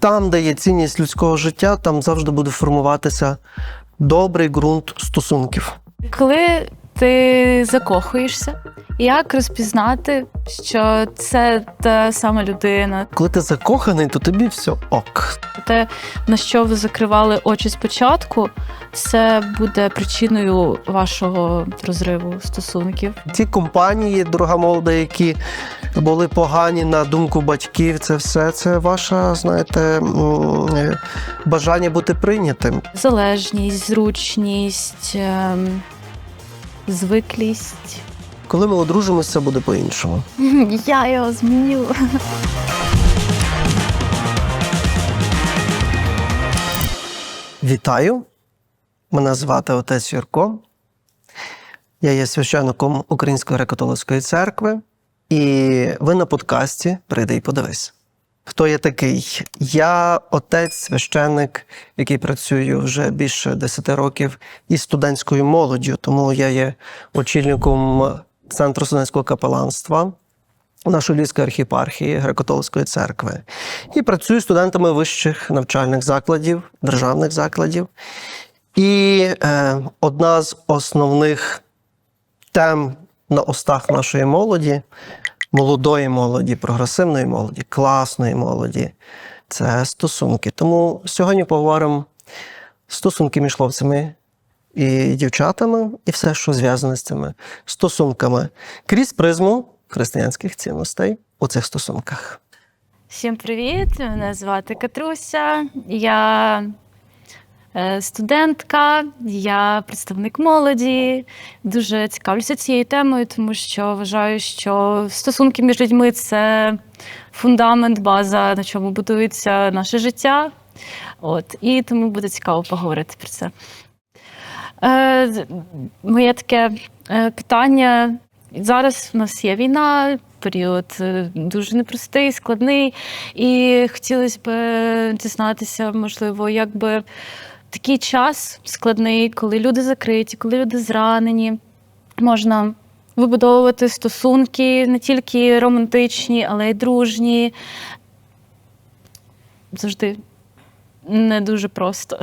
там, де є цінність людського життя, там завжди буде формуватися добрий ґрунт стосунків. Коли ти закохуєшся, як розпізнати, що це та сама людина, Коли ти закоханий, то тобі все ок. те, на що ви закривали очі спочатку, це буде причиною вашого розриву стосунків. Ті компанії, дорога молода, які були погані на думку батьків, це все це ваше, знаєте, е, бажання бути прийнятим. Залежність, зручність, ем, звиклість. Коли ми одружимося, буде по-іншому. Я його зміню. Вітаю! Мене звати отець Юрко. Я є священником Української греко-католицької церкви. І ви на подкасті Прийди і подивись. Хто я такий? Я отець, священник, який працює вже більше 10 років із студентською молоддю, тому я є очільником центру студентського капеланства нашої Львівської архіпархії греко-католицької церкви. І працюю студентами вищих навчальних закладів, державних закладів. І е, одна з основних тем на устах нашої молоді, молодої молоді, прогресивної молоді, класної молоді це стосунки. Тому сьогодні поговоримо стосунки між хлопцями і дівчатами, і все, що зв'язане з цими стосунками, крізь призму християнських цінностей у цих стосунках. Всім привіт! Мене звати Катруся. Я студентка, я представник молоді. Дуже цікавлюся цією темою, тому що вважаю, що стосунки між людьми це фундамент, база, на чому будується наше життя. От, і тому буде цікаво поговорити про це. Е, моє таке е, питання. Зараз в нас є війна, період е, дуже непростий, складний, і хотілося б дізнатися, можливо, якби такий час складний, коли люди закриті, коли люди зранені, можна вибудовувати стосунки не тільки романтичні, але й дружні. Завжди не дуже просто.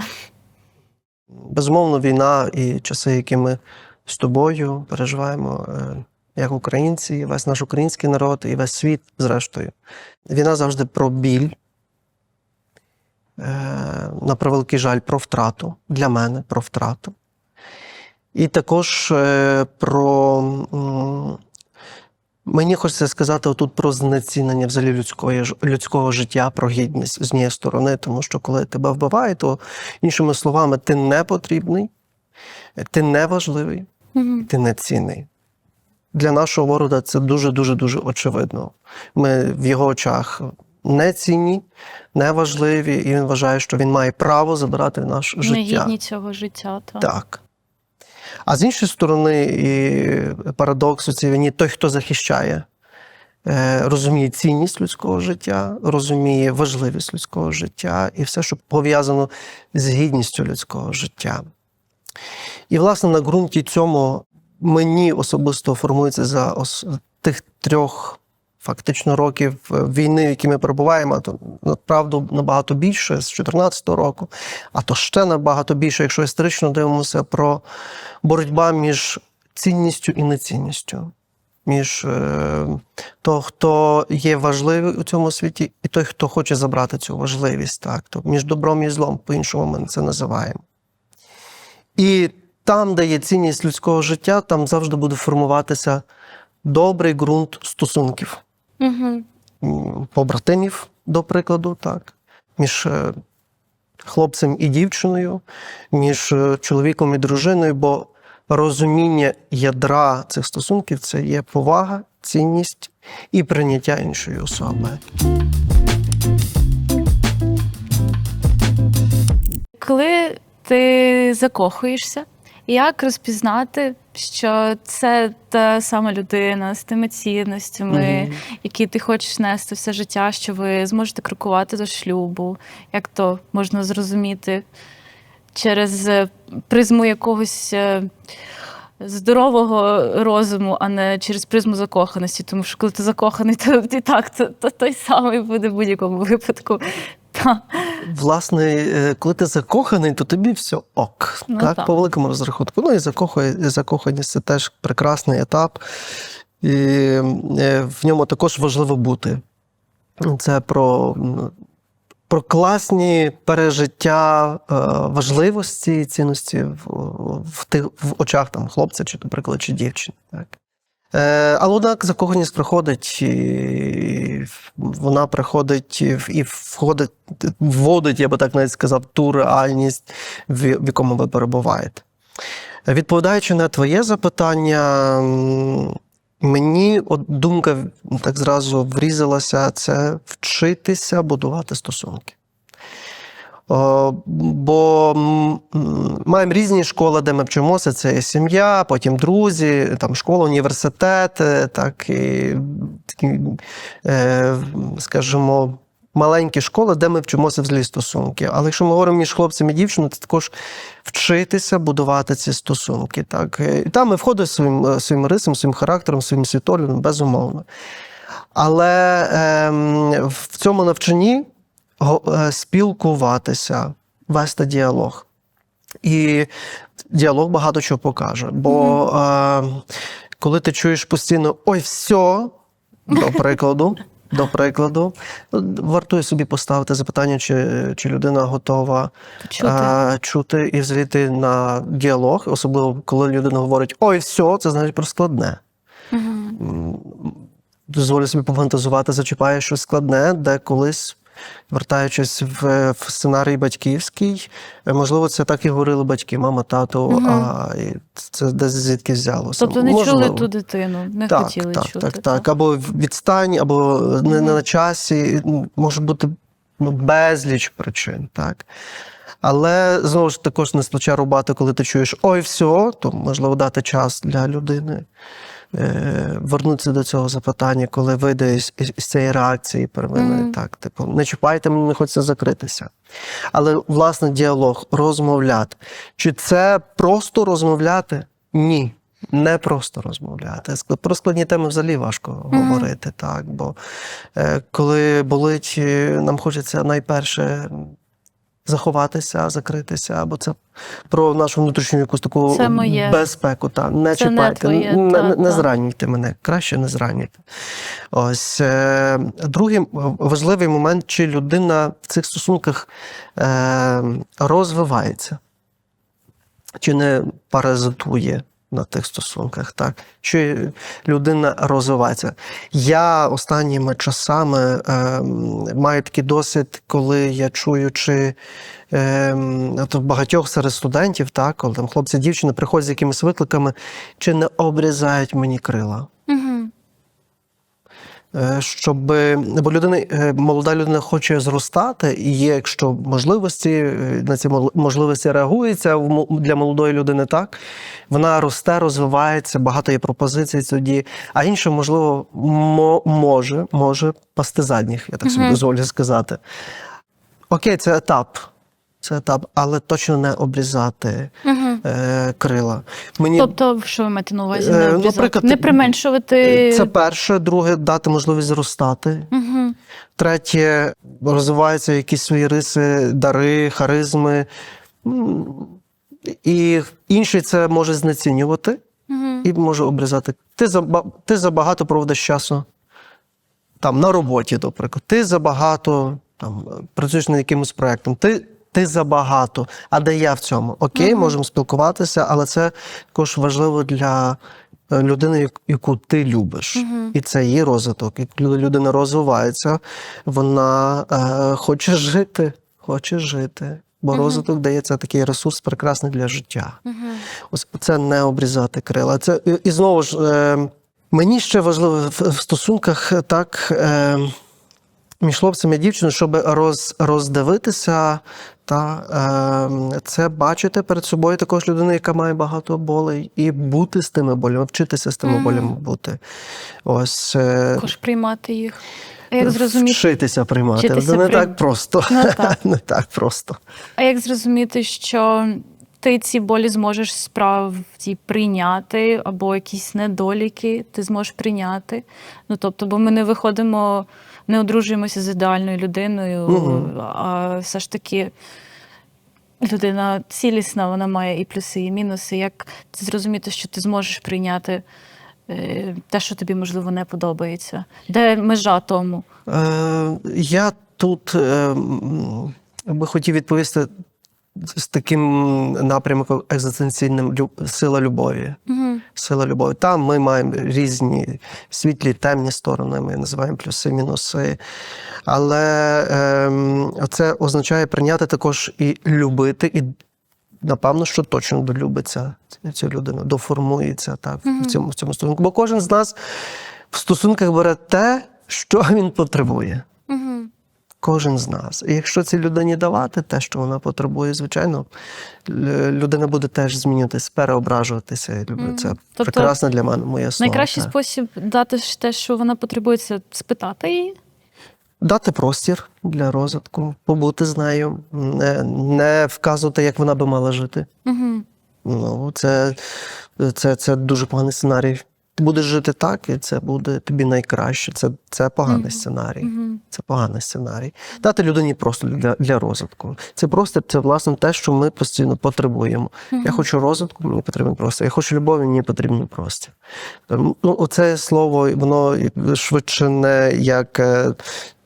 Безумовно, війна і часи, які ми з тобою переживаємо, е, як українці, весь наш український народ, і весь світ, зрештою. Війна завжди про біль, на превеликий жаль, про втрату. Для мене про втрату. І також е, про. Мені хочеться сказати отут про знецінення взагалі людської, людського життя, про гідність з однієї сторони, тому що коли тебе вбивають, то іншими словами, ти не потрібний, ти не важливий, ти не цінний. Для нашого ворога це дуже дуже дуже очевидно. Ми в його очах не цінні, не важливі, і він вважає, що він має право забирати наше життя. гідні цього життя. Так. Так. А з іншої сторони, і парадокс у цій війні, той, хто захищає, е, розуміє цінність людського життя, розуміє важливість людського життя і все, що пов'язано з гідністю людського життя. І, власне, на ґрунті цьому мені особисто формується за тих трьох. Фактично років е, війни, в якій ми перебуваємо, то направду набагато більше з 14-го року, а то ще набагато більше, якщо історично дивимося про боротьба між цінністю і нецінністю, між е, то, хто є важливий у цьому світі, і той, хто хоче забрати цю важливість, так, то між добром і злом, по-іншому ми це називаємо. І там, де є цінність людського життя, там завжди буде формуватися добрий ґрунт стосунків Угу. побратимів, до прикладу, так, між е, хлопцем і дівчиною, між е, чоловіком і дружиною, бо розуміння ядра цих стосунків це є повага, цінність і прийняття іншої особи. Коли ти закохуєшся, як розпізнати, що це та сама людина з тими цінностями, Мгм. які ти хочеш нести все життя, що ви зможете крокувати до шлюбу? Як то можна зрозуміти через е, призму якогось е, здорового розуму, а не через призму закоханості? Тому що коли ти закоханий, то і так то, то той самий буде в будь-якому випадку. Та. Власне, е, коли ти закоханий, то тобі все ок. Ну, так, так. по великому розрахунку. Ну і закоханість це теж прекрасний етап. І е, в ньому також важливо бути. Це про, про класні пережиття е, важливості і цінності в, в, тих, в очах там, хлопця, чи, наприклад, чи дівчини. Так. Е, але однак закоханість приходить, і вона приходить і входить, вводить, я би так навіть сказав, ту реальність, в якому ви перебуваєте. Відповідаючи на твоє запитання, мені от думка так зразу врізалася: це вчитися будувати стосунки. О, бо маємо різні школи, де ми вчимося. Це є сім'я, потім друзі, там школа, університет, е, так і такі, е, скажімо, маленькі школи, де ми вчимося взагалі стосунки. Але якщо ми говоримо між хлопцем і дівчиною, це також вчитися будувати ці стосунки. Так? Е, І там ми входимо своїм, е, своїм рисом, своїм характером, своїм світоглядом, безумовно. Але ем, в цьому навчанні е, спілкуватися, вести діалог. І діалог багато чого покаже. Бо е, коли ти чуєш постійно ой, все, до прикладу, до прикладу, вартує собі поставити запитання, чи, чи людина готова Чути. е, чути і взяти на діалог, особливо коли людина говорить ой, все, це значить про складне. Мгм. Дозволю собі пофантазувати, зачіпає щось складне, де колись, вертаючись в, в сценарій батьківський, е, можливо, це так і говорили батьки, мама, тато, Мгм. а це десь звідки взялося. Тобто не чули ту дитину, не так, хотіли так, чути. Так, так, Або відстань, або не, не на часі. Може бути ну, безліч причин, так. Але знову ж також не з плеча рубати, коли ти чуєш ой, все, то можливо дати час для людини. Е, вернутися до цього запитання, коли вийде із цієї реакції первинної, Мгм. так, типу, не чіпайте, мені не хочеться закритися. Але власне діалог, розмовляти. Чи це просто розмовляти? Ні. Не просто розмовляти. Про складні теми взагалі важко Мгм. говорити, так. Бо е, коли болить, е, нам хочеться найперше заховатися, закритися, або це про нашу внутрішню якусь таку Це моє. безпеку. Та, не Це не чіпайте, твоє, не, та, не, не та. зранюйте мене, краще не зранюйте. Ось е, другий важливий момент, чи людина в цих стосунках е, розвивається, чи не паразитує на тих стосунках, так? що людина розвивається. Я останніми часами е, маю такий досвід, коли я чую, чи е, то в багатьох серед студентів, так, коли там хлопці, дівчини приходять з якимись викликами, чи не обрізають мені крила. Е, Щоб бо людина, е, молода людина хоче зростати, і є, якщо можливості е, на ці можливості реагується для молодої людини, так вона росте, розвивається, багато є пропозицій тоді. А інше, можливо, може, може пасти задніх, я так собі дозволю сказати. Окей, це етап. Це етап, але точно не обрізати Мгм. Е, крила. Мені Тобто, що ви маєте на увазі? Е, наприклад, не применшувати. це перше, друге дати можливість зростати. Мгм. Третє, розвиваються якісь свої риси, дари, харизми. І інший це може знецінювати Мгм. і може обрізати. Ти, заба- ти забагато проводиш часу там, на роботі, наприклад. Ти забагато там, працюєш над якимось проєктом. Ти, ти забагато. А де я в цьому? Окей, Мгм. можемо спілкуватися, але це також важливо для е, людини, яку ти любиш. Мгм. І це її розвиток. І людина розвивається, вона е, хоче жити, хоче жити. Бо Мгм. розвиток дається такий ресурс прекрасний для життя. Мгм. Ось це не обрізати крила. Це і- і знову ж е, мені ще важливо в, в стосунках так. Е, між хлопцем і дівчиною, щоб роз, роздивитися та е, це бачити перед собою також людину, яка має багато болей, і бути з тими болями, вчитися з тими Мгм. болями бути. Ось е, Також приймати їх. А як зрозуміти, вчитися приймати. Вчитися Це не прийм- так просто. Ну, так. не так просто. а як зрозуміти, що ти ці болі зможеш справді прийняти, або якісь недоліки ти зможеш прийняти? Ну тобто, бо ми не виходимо не одружуємося з ідеальною людиною, Мгм. а все ж таки людина цілісна, вона має і плюси, і мінуси. Як зрозуміти, що ти зможеш прийняти е, те, що тобі можливо не подобається? Де межа тому? Е, я тут е, би хотів відповісти з таким напрямком екзистенційним сила любові. Угу. Сила любові. Там ми маємо різні світлі, темні сторони, ми називаємо плюси, мінуси. Але ем, це означає прийняти також і любити, і напевно, що точно долюбиться цю людину, доформується так, в, цьому, в цьому стосунку. Бо кожен з нас в стосунках бере те, що він потребує. Угу. Кожен з нас. І якщо цій людині давати те, що вона потребує, звичайно, людина буде теж змінюватися, переображуватися. Я люблю це. Тобто Прекрасна для мене моя слово. Найкращий так. спосіб дати те, що вона потребує, це спитати її. Дати простір для розвитку, побути з нею, не, не вказувати, як вона би мала жити. Угу. Ну, це, це, це дуже поганий сценарій. Ти будеш жити так, і це буде тобі найкраще. Це, це поганий сценарій. Угу. Це поганий сценарій. Дати людині просто для, для розвитку. Це просто це власне те, що ми постійно потребуємо. Я хочу розвитку, мені потрібен простір. Я хочу любові, мені потрібен простір. Ем, Ну, оце слово, воно швидше не як.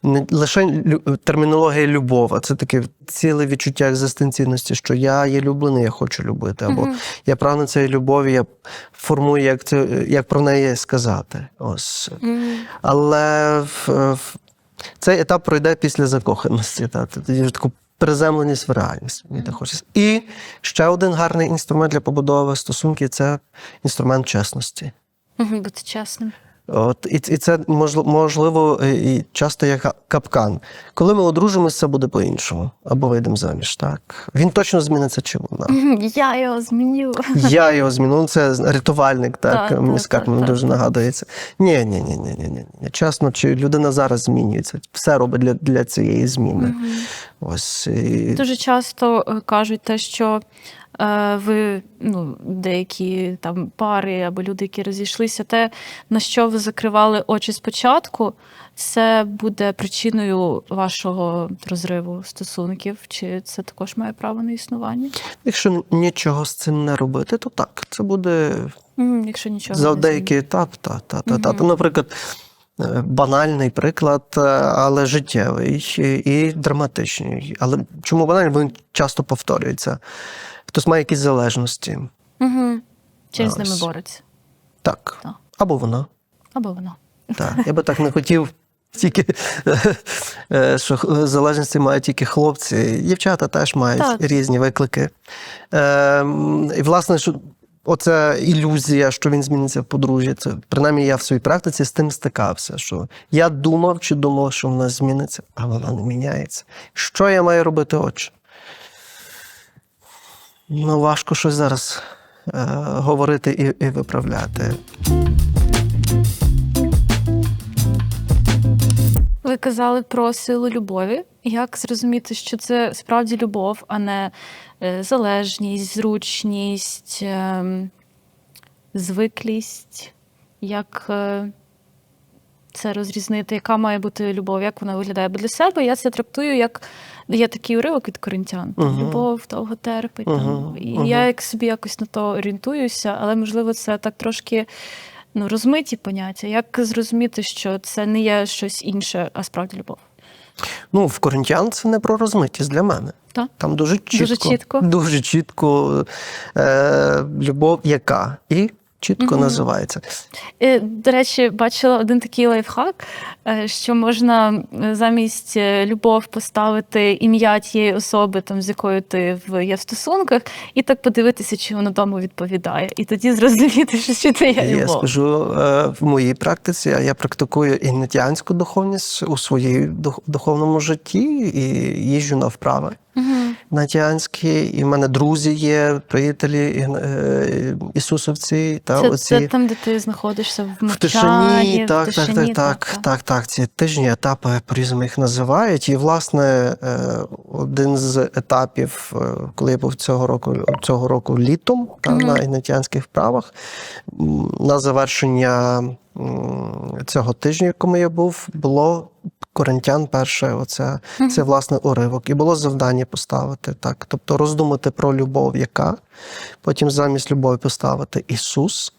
Не лише термінологія любов, а це таке ціле відчуття екзистенційності, що я є люблений, я хочу любити. Або я прагну цієї любові, я формую, як, це, як про неї сказати. Ось. Але в, в, цей етап пройде після закоханості. Та, тоді вже таку приземленість в реальність. Мені так хочеться. І ще один гарний інструмент для побудови стосунків це інструмент чесності. Бути чесним. От, і, і це можливо, і часто як капкан. Коли ми одружимося, це буде по-іншому. Або вийдемо заміж. Так. Він точно зміниться чи вона. Я його зміню. Я його зміню. Ну, Це рятувальник, так, Так, мені так, так, мені так. дуже нагадується. Ні, ні, ні, ні, ні, ні. Чесно, чи людина зараз змінюється. Все робить для, для цієї зміни. Ось. І... Дуже часто е, кажуть те, що ви, ну, деякі там пари або люди, які розійшлися, те, на що ви закривали очі спочатку, це буде причиною вашого розриву стосунків. Чи це також має право на існування? Якщо нічого з цим не робити, то так. Це буде Якщо нічого за деякий етап. Та, та, та, та. Наприклад, е, банальний приклад, е, але життєвий і- драматичний. Але чому банальний? Він часто повторюється. Хтось має якісь залежності. Угу. Чи з ними бореться? Так. Так. Або вона. Або воно. Так. Я би так не хотів. Тільки е, що залежності мають тільки хлопці. Дівчата теж мають Так. різні виклики. Ем, І, власне, що оця ілюзія, що він зміниться в подружжя, це принаймні я в своїй практиці з тим стикався. Що я думав чи думав, що вона зміниться, а вона не міняється. Що я маю робити, отче? Ну, важко щось зараз е, говорити і, і виправляти. Ви казали про силу любові. Як зрозуміти, що це справді любов, а не е, залежність, зручність, ем, звиклість? Як е, це розрізнити? Яка має бути любов? Як вона виглядає? Бо для себе я це трактую як є такий уривок від коринтян. там, Мгм. Любов довго терпить. Мгм, Там. І мгм. я як собі якось на то орієнтуюся, але можливо це так трошки ну, розмиті поняття. Як зрозуміти, що це не є щось інше, а справді любов? Ну, в коринтян це не про розмитість для мене. Так? Там дуже чітко. Дуже чітко. Дуже чітко е, любов яка. І чітко Мгм. називається. Е, До речі, бачила один такий лайфхак, е, що можна замість е, любов поставити ім'я тієї особи, там, з якою ти в є в стосунках, і так подивитися, чи воно тому відповідає. І тоді зрозуміти, що це є Я скажу в моїй практиці, а я практикую інетіанську духовність у своїй дух- духовному житті і їжджу на вправи. Мгм. Натянські, і в мене друзі є, приятелі е, ісусовці та Це, оці це там, де ти знаходишся в В мовчанні, тишині, в так, тишині, так, так, так, так, так. Ці тижні етапи по-різному їх називають. І, власне, е, один з етапів, е, коли я був цього року, цього року літом та, Мгм. на інетіанських вправах, на завершення цього тижня, в якому я був, було Коринтян, перше, оце, це власне уривок. І було завдання поставити так. Тобто роздумати про любов, яка, потім замість любові поставити Ісус,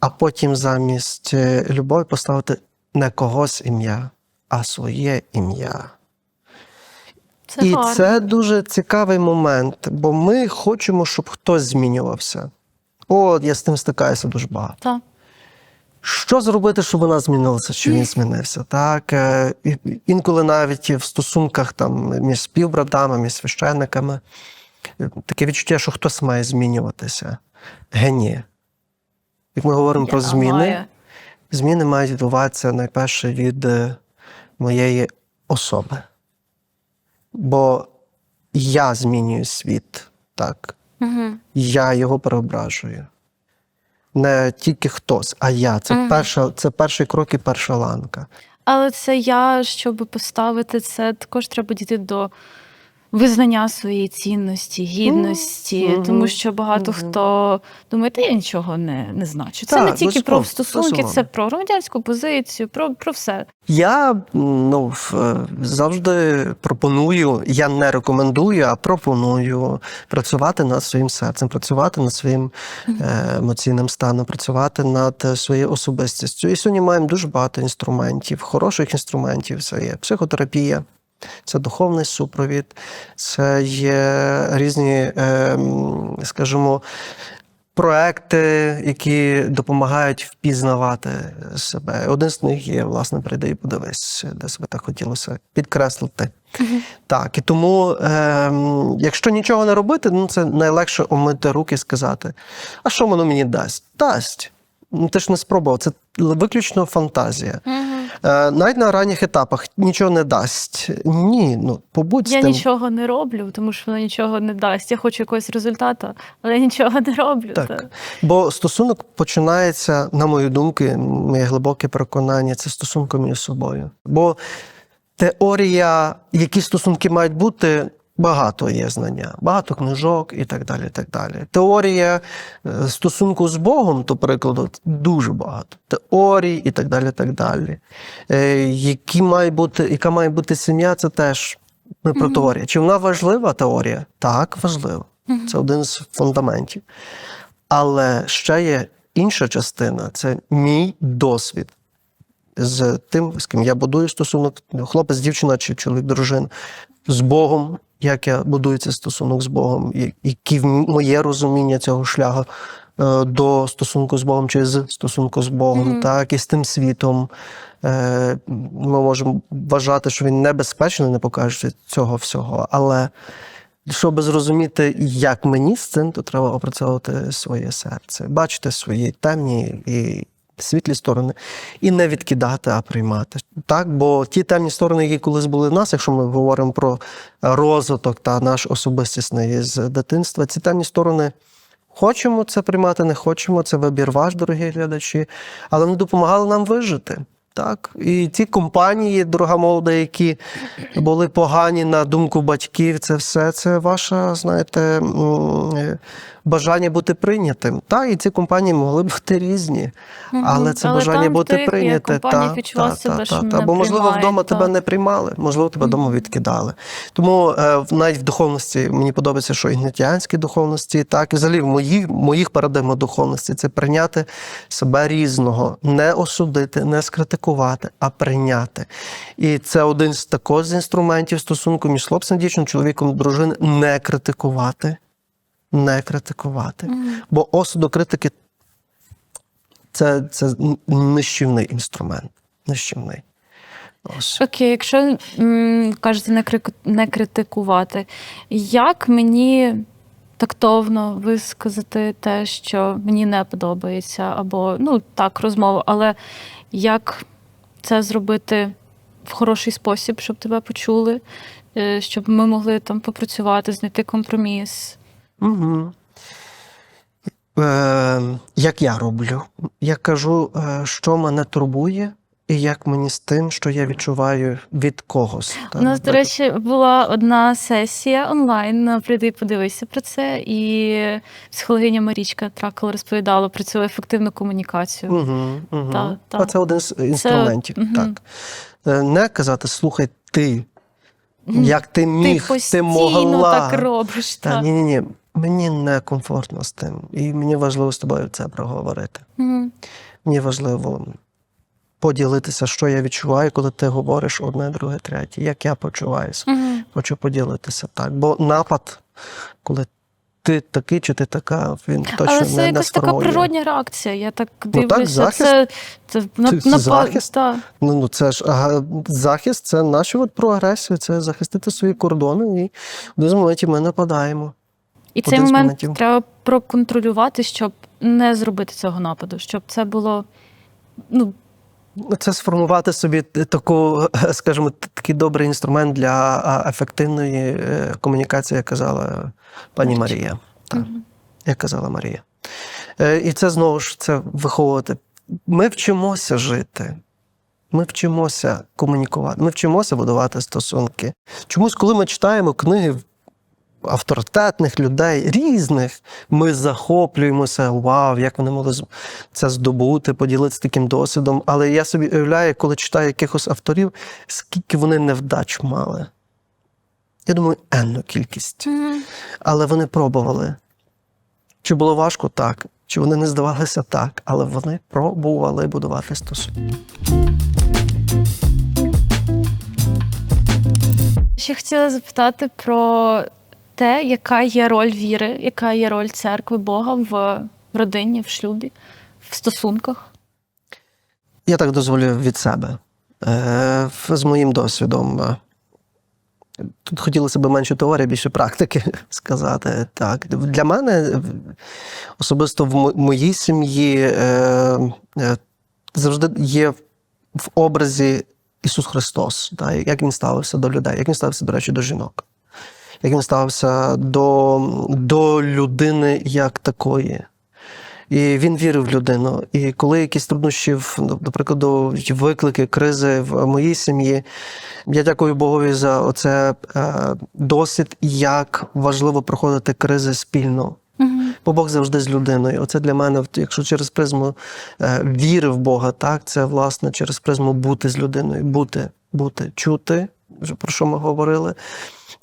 а потім замість е, любові поставити не когось ім'я, а своє ім'я. Це І гарно. це дуже цікавий момент, бо ми хочемо, щоб хтось змінювався. О, я з тим стикаюся дуже багато. Так. Що зробити, щоб вона змінилася, щоб він змінився? Так е, інколи навіть в стосунках там між співбратами, між священниками е, таке відчуття, що хтось має змінюватися. Гені. Як ми говоримо про зміни, маю. зміни мають відбуватися найперше від е, моєї особи. Бо я змінюю світ, так. Мгм. Я його переображую. Не тільки хтось, а я. Це, Мгм. перша, це перший крок і перша ланка. Але це я, щоб поставити це, також треба дійти до визнання своєї цінності, гідності, Мгм. тому що багато Мгм. хто думає, та я нічого не, не значу. Це Так, не тільки про безумовно, стосунки, це про громадянську позицію, про, про все. Я ну, е, завжди пропоную, я не рекомендую, а пропоную працювати над своїм серцем, працювати над своїм е, емоційним станом, працювати над е, своєю особистістю. І сьогодні маємо дуже багато інструментів, хороших інструментів. Це є психотерапія. Це духовний супровід, це є різні, е, скажімо, проекти, які допомагають впізнавати себе. Один з них є, власне, прийди і подивись, де себе так хотілося підкреслити. Так, і тому, ем, якщо нічого не робити, ну це найлегше омити руки і сказати: а що воно мені дасть? Дасть. Ну, ти ж не спробував, це виключно фантазія. Е, навіть на ранніх етапах нічого не дасть. Ні, ну побудь з Я тим. нічого не роблю, тому що воно нічого не дасть. Я хочу якогось результату, але я нічого не роблю. Так. Та- Бо стосунок починається, на мою думку, моє глибоке переконання, це стосунком між собою. Бо теорія, які стосунки мають бути, багато є знання, багато книжок і так далі. І так далі. Теорія е, стосунку з Богом, то прикладу, дуже багато. Теорій і так далі. так далі. Е, Які має бути, яка має бути сім'я, це теж не про теорію. Чи вона важлива теорія? Так, важлива. Це один з фундаментів. Але ще є інша частина це мій досвід з тим, з ким я будую стосунок, хлопець, дівчина чи чоловік, дружина, з Богом, як я будую цей стосунок з Богом, які моє розуміння цього шляху е, до стосунку з Богом чи з стосунку з Богом, так, і з тим світом. Е, Ми можемо вважати, що він небезпечний, не покажучи цього всього. Але щоб зрозуміти, як мені з цим, то треба опрацьовувати своє серце, бачити свої темні і світлі сторони, і не відкидати, а приймати. Так, бо ті темні сторони, які колись були в нас, якщо ми говоримо про розвиток та наш особистісний з дитинства, ці темні сторони. Хочемо це приймати, не хочемо, це вибір ваш, дорогі глядачі, але вони допомагали нам вижити. Так, і ті компанії, дорога молода, які були погані на думку батьків, це все це ваше, знаєте, е, бажання бути прийнятим. Так, і ці компанії могли бути різні, але це Але бажання там бути прийняте. компаніях відчував себе, що мене Або можливо вдома тебе не приймали, можливо, тебе вдома відкидали. Тому е, навіть в духовності мені подобається, що ігнатіанській духовності, так і взагалі в моїх, моїх парадигмах духовності це прийняти себе різного, не осудити, не скритикувати, а прийняти. І це один з також з інструментів стосунку між хлопцем, дівчиною, чоловіком, дружиною не критикувати. Не критикувати. Бо осуду критики це, це нищівний інструмент. Нищівний. Ось. Окей, якщо м, кажете не, крик- не критикувати, як мені тактовно висказати те, що мені не подобається, або ну так, розмова, але як це зробити в хороший спосіб, щоб тебе почули, е, щоб ми могли там попрацювати, знайти компроміс. Угу. Е, як я роблю? Я кажу, е, що мене турбує, і як мені з тим, що я відчуваю від когось. У нас, до речі, була одна сесія онлайн. Прийди подивися про це. І психологиня Марічка Тракол розповідала про цю ефективну комунікацію. Угу, угу. Та, та. А це один з інструментів. мгм. Так. Е, Не казати, слухай, ти. Як ти Ти міг, ти, постійно могла. так робиш. Та, Так. ні, ні, ні. Мені не комфортно з тим. І мені важливо з тобою це проговорити. Мгм. Мені важливо поділитися, що я відчуваю, коли ти говориш одне, друге, третє. Як я почуваюся. Мгм. Хочу поділитися так. Бо напад, коли ти такий чи ти така, він точно Але це не якась така природня реакція. Я так так, захист. Це, це, на, Це напа- захист. та. Ну, ну це ж ага, захист, це наші от про агресію, це захистити свої кордони, і в один момент ми нападаємо. І цей Один момент моментів. треба проконтролювати, щоб не зробити цього нападу, щоб це було. Ну, Це сформувати собі таку, скажімо, такий добрий інструмент для ефективної е, комунікації, як казала пані Марія. Так, як казала Марія. Е, І це знову ж це виховувати. Ми вчимося жити. Ми вчимося комунікувати, ми вчимося будувати стосунки. Чомусь, коли ми читаємо книги авторитетних людей, різних, ми захоплюємося, вау, як вони могли це здобути, поділитися таким досвідом. Але я собі уявляю, коли читаю якихось авторів, скільки вони невдач мали. Я думаю, енну кількість. Але вони пробували. Чи було важко? Так. Чи вони не здавалися так, але вони пробували будувати стосунки. ще хотіла запитати про те, яка є роль віри, яка є роль церкви Бога в родині, в шлюбі, в стосунках. Я так дозволю від себе. Е, з моїм досвідом. е, Тут хотілося б менше теорії, більше практики сказати. Так. Для мене особисто в моїй сім'ї е, е, завжди є в образі Ісус Христос, так, як він ставився до людей, як він ставився, до речі, до жінок, як він ставився до, до людини як такої. І він вірив в людину. І коли якісь труднощі, до прикладу, виклики, кризи в моїй сім'ї, я дякую Богові за оце е, досвід, як важливо проходити кризи спільно. Бо Бог завжди з людиною. Оце для мене, якщо через призму е, віри в Бога, так, це власне через призму бути з людиною, бути, бути, чути, вже про що ми говорили,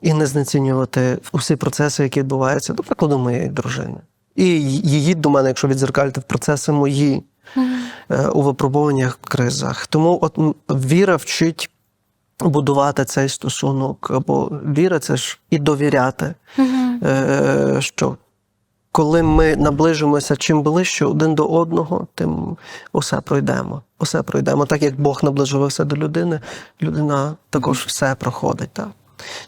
і не знецінювати усі процеси, які відбуваються, до прикладу, моєї дружини. І її до мене, якщо відзеркалити в процеси мої е, у випробуваннях, кризах. Тому от віра вчить будувати цей стосунок, бо віра це ж і довіряти, е, що коли ми наближимося чим ближче один до одного, тим усе пройдемо. Усе пройдемо. Так як Бог наближувався до людини, людина також все проходить. Так?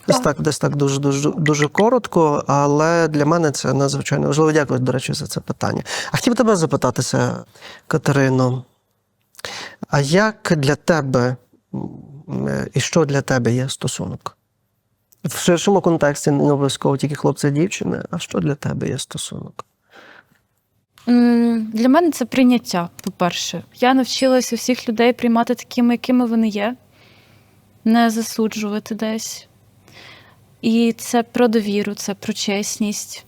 Десь Так. десь так дуже, дуже, дуже коротко, але для мене це надзвичайно важливо. Дякую, до речі, за це питання. А хотів тебе запитатися, Катерино, а як для тебе і що для тебе є стосунок? В ширшому контексті не обов'язково тільки хлопці і дівчини, а що для тебе є стосунок? Для мене це прийняття, по-перше. Я навчилася всіх людей приймати такими, якими вони є, не засуджувати десь. І це про довіру, це про чесність.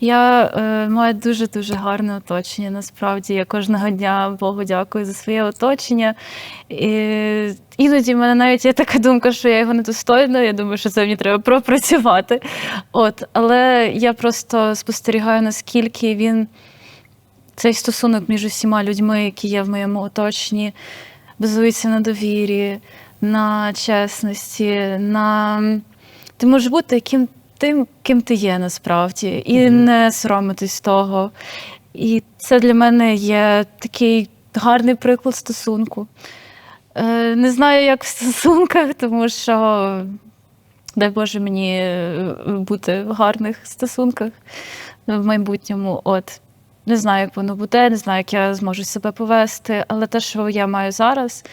Я е, маю дуже-дуже гарне оточення. Насправді я кожного дня Богу дякую за своє оточення. І, іноді в мене навіть є така думка, що я його недостойна. Я думаю, що це мені треба пропрацювати. От, але я просто спостерігаю, наскільки він цей стосунок між усіма людьми, які є в моєму оточенні, базується на довірі, на чесності, на ти можеш бути яким тим, ким ти є насправді, і Мгм. не соромитись того. І це для мене є такий гарний приклад стосунку. Е, Не знаю, як в стосунках, тому що дай Боже мені е, бути в гарних стосунках в майбутньому. От не знаю, як воно буде, не знаю, як я зможу себе повести, але те, що я маю зараз,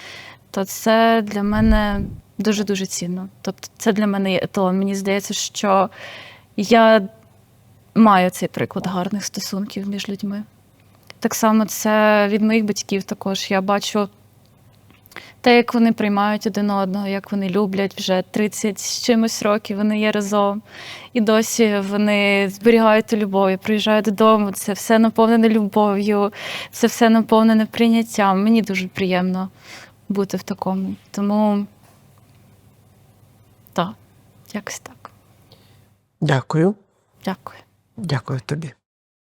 то це для мене дуже-дуже цінно. Тобто, це для мене еталон. Мені здається, що я маю цей приклад гарних стосунків між людьми. Так само це від моїх батьків також. Я бачу те, як вони приймають один одного, як вони люблять вже 30 з чимось років, вони є разом. І досі вони зберігають любов, я приїжджаю додому, це все наповнене любов'ю, це все наповнене прийняттям. Мені дуже приємно. бути в такому. Тому так, якось так. Дякую. Дякую. Дякую тобі.